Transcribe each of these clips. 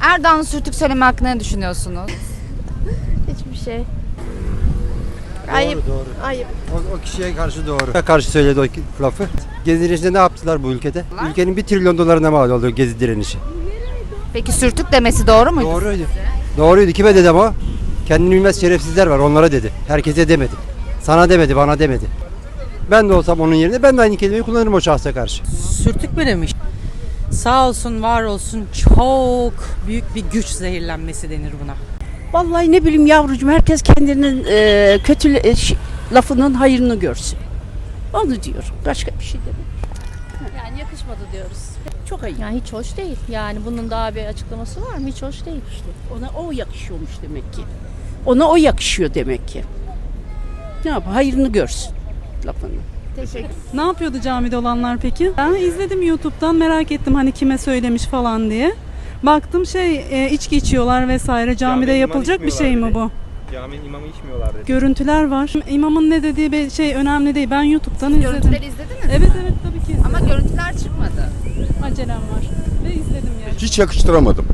Erdoğan'ın sürtük söylemi hakkında ne düşünüyorsunuz? Hiçbir şey. Ayıp. Doğru. Ayıp. O, o kişiye karşı doğru. Karşı söyledi o lafı. Gezi direnişinde ne yaptılar bu ülkede? Ülkenin bir trilyon dolarına mal oldu gezi direnişi. Peki sürtük demesi doğru muydu? Doğruydu. Doğruydu. Kime dedi ama? Kendini bilmez şerefsizler var. Onlara dedi. Herkese demedi. Sana demedi, bana demedi. Ben de olsam onun yerine ben de aynı kelimeyi kullanırım o şahsa karşı. Sürtük mü demiş? Sağ olsun, var olsun çok büyük bir güç zehirlenmesi denir buna. Vallahi ne bileyim yavrucuğum herkes kendinin e, kötü e, lafının hayırını görsün. Onu diyorum. Başka bir şey demiyorum. Yani yakışmadı diyoruz. Çok ayıp. Yani hiç hoş değil. Yani bunun daha bir açıklaması var mı? Hiç hoş değil işte. Ona o yakışıyormuş demek ki. Ona o yakışıyor demek ki. Ne yap? Hayırını görsün lafını. Ne yapıyordu camide olanlar peki? Ben izledim YouTube'dan merak ettim hani kime söylemiş falan diye. Baktım şey e, içki içiyorlar vesaire. Camide Camide yapılacak bir şey mi bu? Caminin imamı içmiyorlar dedi. Görüntüler var. İmamın ne dediği bir şey önemli değil. Ben YouTube'dan izledim. Görüntüleri izlediniz mi? Evet evet tabii ki. Ama görüntüler çıkmadı. Acelem var. Ve izledim yani. Hiç yakıştıramadım.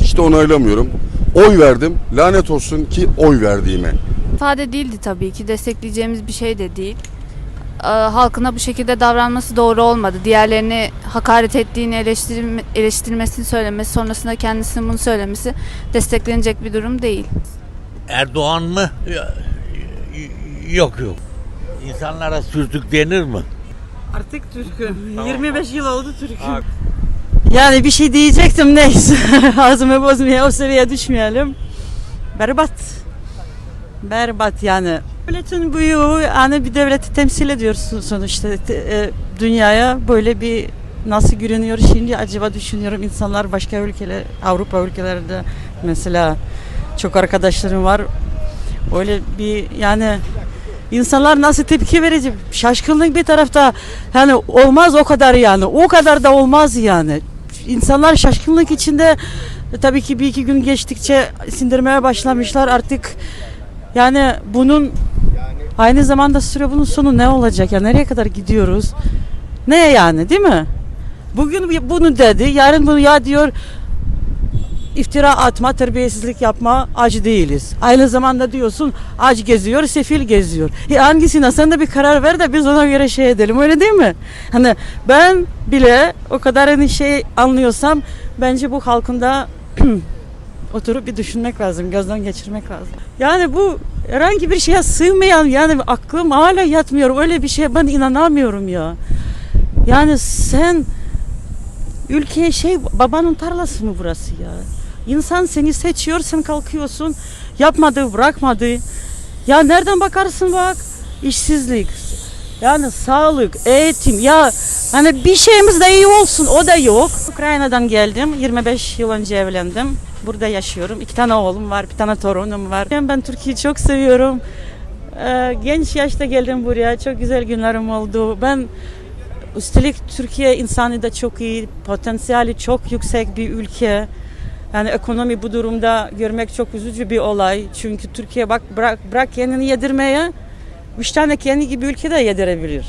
Hiç de onaylamıyorum. Oy verdim. Lanet olsun ki oy verdiğime. ifade değildi tabii ki. Destekleyeceğimiz bir şey de değil. Ee, halkına bu şekilde davranması doğru olmadı. Diğerlerini hakaret ettiğini eleştirim, eleştirmesini söylemesi, sonrasında kendisinin bunu söylemesi desteklenecek bir durum değil. Erdoğan mı? Yok yok. İnsanlara sürtük denir mi? Artık Türk'üm. 25 yıl oldu Türk'üm. Yani bir şey diyecektim neyse. Ağzımı bozmaya o seviyeye düşmeyelim. Berbat. Berbat yani. Devletin büyüğü yani bir devleti temsil ediyorsun sonuçta. E, dünyaya böyle bir nasıl görünüyor şimdi acaba düşünüyorum insanlar başka ülkeler Avrupa ülkelerinde mesela çok arkadaşlarım var. Öyle bir yani insanlar nasıl tepki verecek? Şaşkınlık bir tarafta. Yani olmaz o kadar yani. O kadar da olmaz yani. İnsanlar şaşkınlık içinde e, tabii ki bir iki gün geçtikçe sindirmeye başlamışlar artık. Yani bunun aynı zamanda süre bunun sonu ne olacak ya nereye kadar gidiyoruz ne yani değil mi bugün bunu dedi yarın bunu ya diyor iftira atma, terbiyesizlik yapma, aç değiliz. Aynı zamanda diyorsun aç geziyor, sefil geziyor. E hangisine sen de bir karar ver de biz ona göre şey edelim öyle değil mi? Hani ben bile o kadar hani şey anlıyorsam bence bu halkında oturup bir düşünmek lazım, gözden geçirmek lazım. Yani bu herhangi bir şeye sığmayan yani aklım hala yatmıyor. Öyle bir şeye ben inanamıyorum ya. Yani sen ülkeye şey babanın tarlası mı burası ya? İnsan seni seçiyor sen kalkıyorsun yapmadı bırakmadı. Ya nereden bakarsın bak işsizlik yani sağlık eğitim ya hani bir şeyimiz de iyi olsun o da yok. Ukrayna'dan geldim 25 yıl önce evlendim. Burada yaşıyorum. İki tane oğlum var, bir tane torunum var. Ben Türkiye'yi çok seviyorum. Ee, genç yaşta geldim buraya. Çok güzel günlerim oldu. Ben Üstelik Türkiye insanı da çok iyi, potansiyeli çok yüksek bir ülke. Yani ekonomi bu durumda görmek çok üzücü bir olay. Çünkü Türkiye bak bırak, bırak kendini yedirmeye, üç tane kendi gibi ülke de yedirebilir.